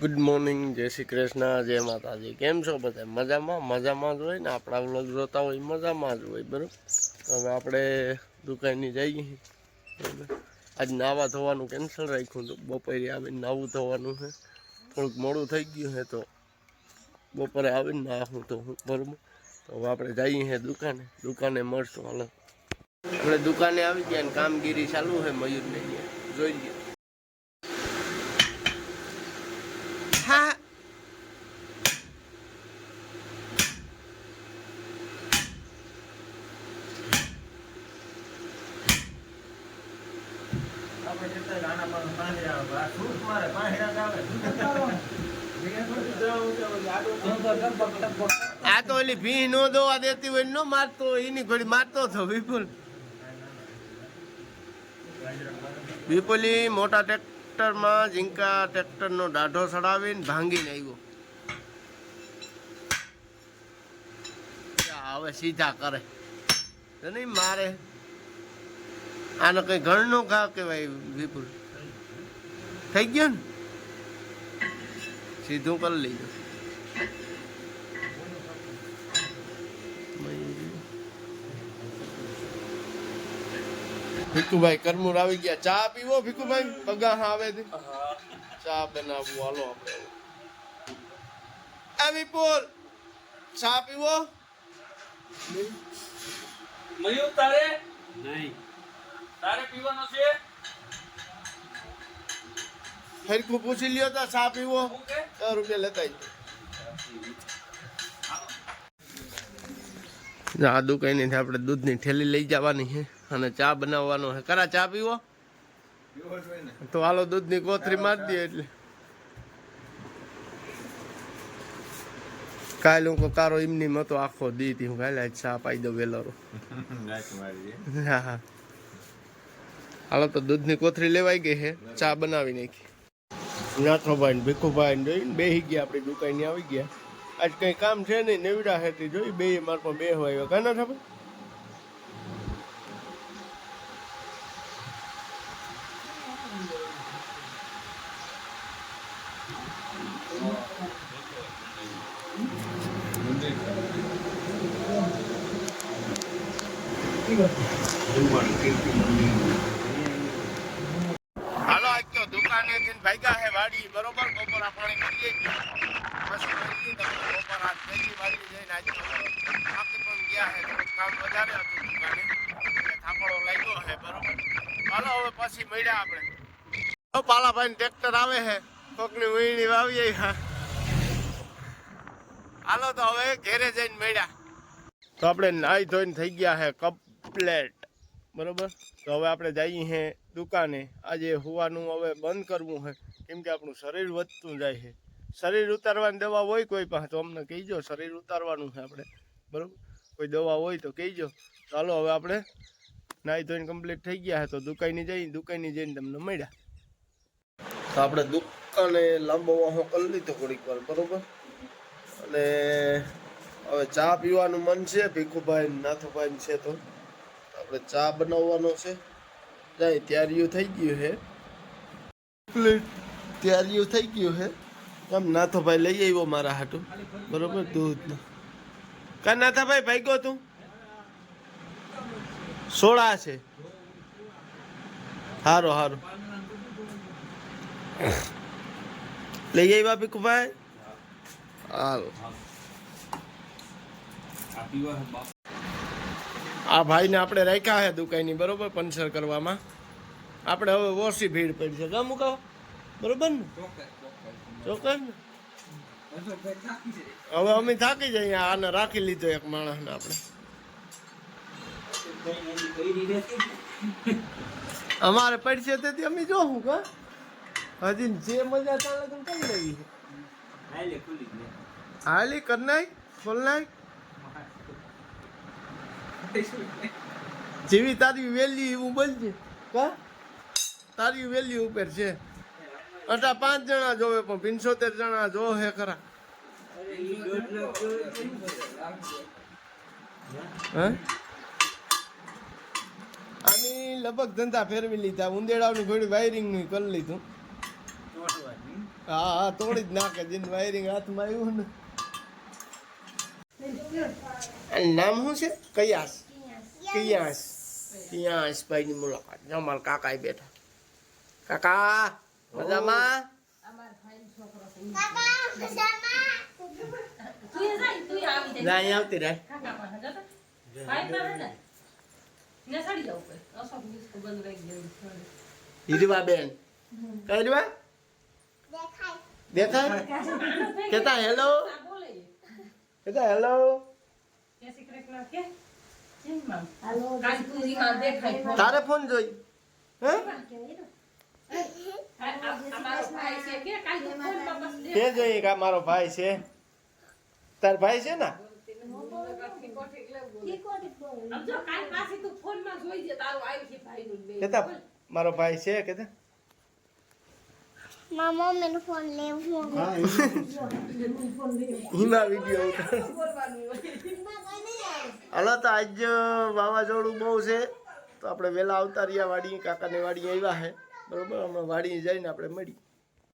Good morning જય શ્રી કૃષ્ણ, જય માતાજી. કેમ છો બધા? મજામાં? મજામાં જ હોય ને? આપણા વ્લોગ જોતા હોય, મજામાં જ હોય, બરાબર? હવે આપણે દુકાનની જઈએ. બરાબર? આજ નાવા ધોવાનું કેન્સલ રાખ્યું હતું. બપોરે આવીને નાવું ધોવાનું છે. થોડુંક મોડું થઈ ગયું છે તો બપોરે આવીને નાહું તો હું બરાબર? તો હવે આપણે જઈએ છીએ દુકાને. દુકાને મળશું, હાલ. આપણે દુકાને આવી ગયા ને કામગીરી ચાલુ છે મયુરને જોઈ લઈએ હા આ તો ઓલી ભી નો દોવા દેતી હોય નો મારતો એની ઘડી મારતો હતો વિપુલ. વિપુલી મોટા ટ્રેક્ટરમાં ઝીંકા ટ્રેક્ટરનો દાઢો ચડાવીને ભાંગીને આવ્યો. હવે સીધા કરે. નહીં મારે? આને કઈ ઘરનો ઘા કહેવાય વિપુલ. થઈ ગયો ને? સીધું કરી લઈજો ભીખુભાઈ કરમુર આવી ગયા. ચા પીવો ભીખુભાઈ? પગા આવે છે. ચા બનાવવું. હાલો આપણે આ વિપુલ ચા પીવો? મયુર તારે? નહીં. તારે પીવાનો છે? ફરકું પૂછી લ્યો તો ચા પીવો. સો રૂપિયા લેતા. આ દુકાનેથી આપણે દૂધની ઠેલી લઈ જવાની છે અને ચા બનાવવાનો છે. કરા ચા પીવો? તો હાલો દૂધની કોથરી મારી દે એટલે. કાલ હું કારો એમની મતો આખો દીધી હું કાલે ચા પાઈ દઉં વેલરો. હા હા. હાલો તો દૂધની કોથળી લેવાઈ ગઈ છે. ચા બનાવી નાખી. નાથોભાઈ ને ભીખુભાઈ ને જોઈને બેસી ગયા આપણી દુકાને આવી ગયા. આજ કઈ કામ છે નહીં નેવડા હેતી જોઈ બે માર પર બે હોય કાના Thank હાલો આજ તો દુકાને જઈને ભાગ્યા હે વાડી બરોબર બપોરા પાણી કરીએ પછી બપોર પહેલી વાડી જઈને આજે થાકી પણ ગયા હે કામ વધારે હતું દુકાને. થાપડો લાગ્યો હે, બરોબર. હાલો, હવે પછી મળ્યા આપણે. પાલાભાઈ ટ્રેક્ટર આવે છે કોકની વીણી વાવીએ હા. હાલો, તો હવે ઘેરે જઈને મળ્યા. તો આપણે નાઈ ધોઈને થઈ ગયા હે, કમ્પ્લેટ. બરોબર? તો હવે આપણે જઈએ હે દુકાને. આજે હોવાનું હવે બંધ કરવું છે કેમ કે આપણું શરીર વધતું જાય છે. શરીર ઉતારવાની દવા હોય કોઈ પાસે, તો અમને કહીજો, શરીર ઉતારવાનું છે આપણે. બરાબર? કોઈ દવા હોય તો કહીજો. ચાલો, હવે આપણે નાહી ધોઈને કમ્પ્લીટ થઈ ગયા તો દુકાને જઈને દુકાને જઈને તમને મળ્યા. તો આપણે દુકાને લાંબો વાહો કરી લીધો થોડીક વાર, બરોબર? અને હવે ચા પીવાનું મન છે, ભીખુભાઈ નાથુભાઈ છે તો. આપણે ચા બનાવવાનો છે. જાય, તૈયારીઓ થઈ ગયું છે. પ્લેટ તૈયારીઓ થઈ ગયું છે આમ નાથોભાઈ લઈ આવ્યો મારા હાટું? બરોબર? દૂધ કા નાથાભાઈ, ભાગ્યો તું? સોળા છે. હારો હારો. લઈ આવ્યા ભીખુભાઈ? બાપ આ ભાઈને આપણે રાખ્યા છે દુકાનની, બરોબર? પંચર કરવામાં. આપણે હવે ઓછી ભીડ પડી છે. ગામ કહો બરોબર ને? ચોક્કસ હવે અમે થાકી જઈએ, આને રાખી લીધો એક માણસને આપણે. અમારે પડશે તેથી અમે જોવું કા, હજી જે મજા ચાલે તો કરી લેવી છે હાલી કર નાખ, ખોલ નાખ. જેવી તારી વેલ્યુ એવું બનશે કા? તારી વેલ્યુ ઉપર છે. અટા પાંચ જણા જોવે, પણ પંચોતેર જણા જો હે? ખરા આની લગભગ ધંધા ફેરવી લીધા. ઉંદેડાનું વાયરિંગનું કરી લીધું. હા હા, તોડી જ નાખે જેને વાયરિંગ હાથમાં આવ્યું ને. નામ શું છે? કયાસ. કિયાસ. કિયાસ ભાઈની મુલાકાત. જમાલ કાકા બેઠા. કાકા! મજામાં? આવતી રહે. હીરવા બેન કઈ દેખાય? કેતા હેલો કેતા હેલો તારે ફોન જોઈ હે? કે જઈએ કે મારો ભાઈ છે. તાર ભાઈ છે ને? કેતા મારો ભાઈ છે કેતા મારા મમ્મીનો ફોન લેવું હિમા વીડિયો ઉતાર. હાલો તો આજ વાવાઝોડું બહુ છે. તો આપણે વહેલા આવતા રહ્યા વાડી કાકાની વાડી આવ્યા છે બરોબર? હમણાં વાડીએ જઈને આપણે મળી.